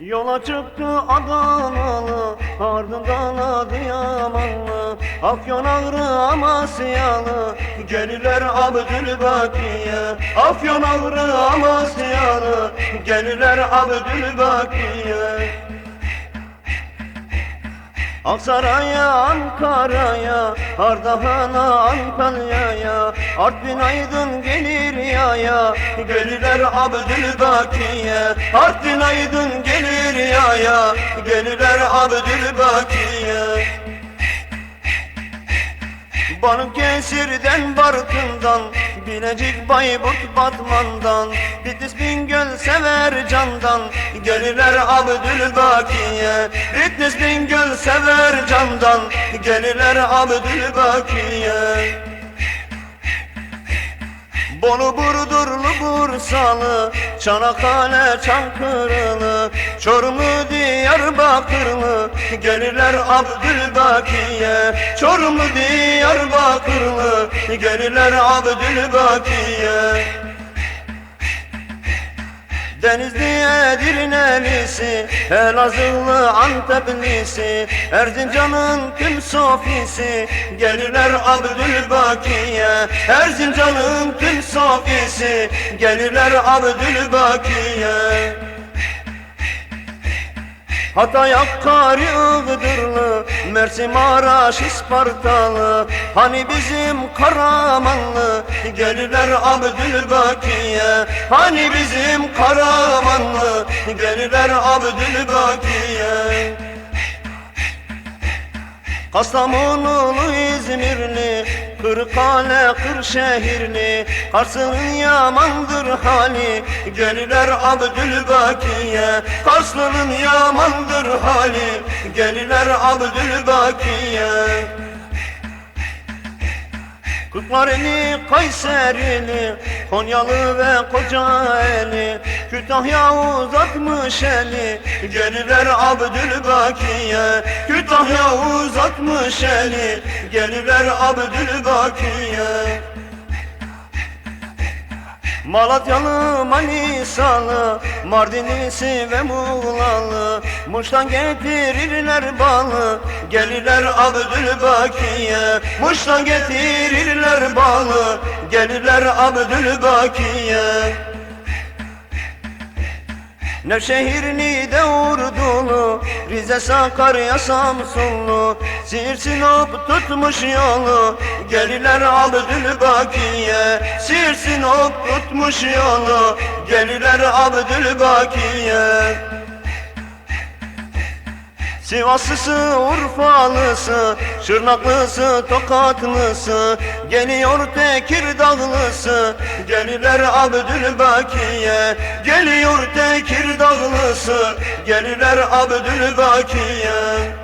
Yola çıktı Adanalı, ardından Adıyamanlı. Afyon Ağrı Amasyalı, gelirler Abdülbakiye Afyon Ağrı Amasyalı, gelirler Abdülbakiye Aksaray'a, Ankara'ya, Ardahan'a, Antalya'ya Artvin Aydın gelir yaya, gelirler Abdülbakiye. Artvin Aydın gelir yaya, gelirler Abdülbakiye. Balıkesir'den Bartın'dan Bilecik Bayburt Batman'dan Bitlis Bingöl sever candan. Gelirler Abdülbakiye Bitlis Bingöl sever candan. Gelirler Abdülbakiye Bolu Burdurlu Bursalı Çanakkale Çankırılı Çorumlu Diyarbakırlı Gelirler Abdülbakiye Çorumlu Diyarbakırlı Gelirler Abdülbakiye Denizli Edirnelisi, Elazığlı Anteplisi, Erzincan'ın tüm sofisi, gelirler Abdülbakiye. Erzincan'ın tüm sofisi, gelirler Abdülbakiye. Hatay Hakkari Iğdırlı Mersin Maraş İspartalı. Hani bizim Karamanlı Gelirler Abdülbakiye. Hani bizim Karamanlı Gelirler Abdülbakiye. Kastamonulu İzmirli Kırıkkale Kırşehirli Kars'ın yamandır hali. Gelirler Abdülbakiye Karslı'nın yamandır hali. Gelirler Abdülbakiye Kırklareli, Kayserili, Konyalı ve Kocaeli Kütahya uzatmış eli, gelirler Abdülbakiye. Kütahya uzatmış eli, gelirler Abdülbakiye Malatyalı, Manisalı, Mardinlisi ve Muğlalı. Muş'tan getirirler balı, gelirler Abdülbakiye. Muş'tan getirirler balı, gelirler Abdülbakiye. Nevşehirli de Urdulu Rize Sakarya Samsunlu Siirt Sinop tutmuş yolu. Gelirler Abdülbakiye Siirt Sinop tutmuş yolu. Gelirler Abdülbakiye Sivaslısı, Urfalısı, Şırnaklısı, Tokatlısı Geliyor Tekirdağlısı, gelirler Abdülbakiye Geliyor Tekirdağlısı, gelirler Abdülbakiye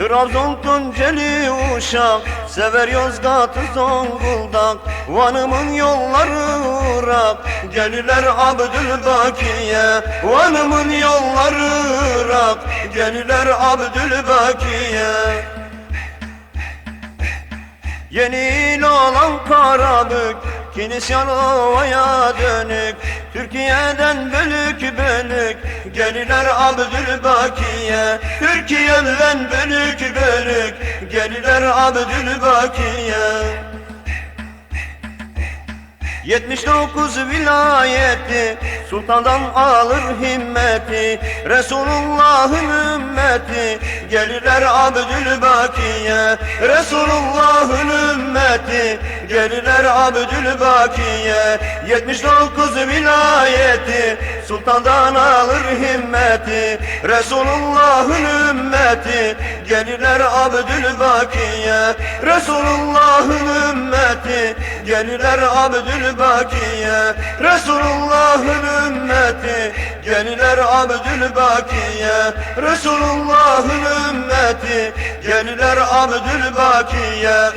Trabzon, Tunceli, Uşak Sever Yozgat'ı Zonguldak. Van'ımın yolları Irak Gelirler Abdülbakiye. Van'ımın yolları Irak Gelirler Abdülbakiye. Yeni il olan Karabük Kilisyan ovaya dönük. Türkiye'den bölük bölük Gelirler Abdülbakiye Türkiye'den bölük bölük Gelirler Abdülbakiye 79 vilayeti Sultandan alır himmeti Resulullah'ın ümmeti Gelirler Abdülbakiye Resulullah'ın ümmeti Gelirler Abdülbakiye 79 vilayeti Sultandan alır himmeti Resulullah'ın ümmeti Gelirler Abdülbakiye Resulullah'ın Gelirler Abdülbakiye Resulullah'ın ümmeti. Gelirler Abdülbakiye Resulullah'ın ümmeti. Gelirler Abdülbakiye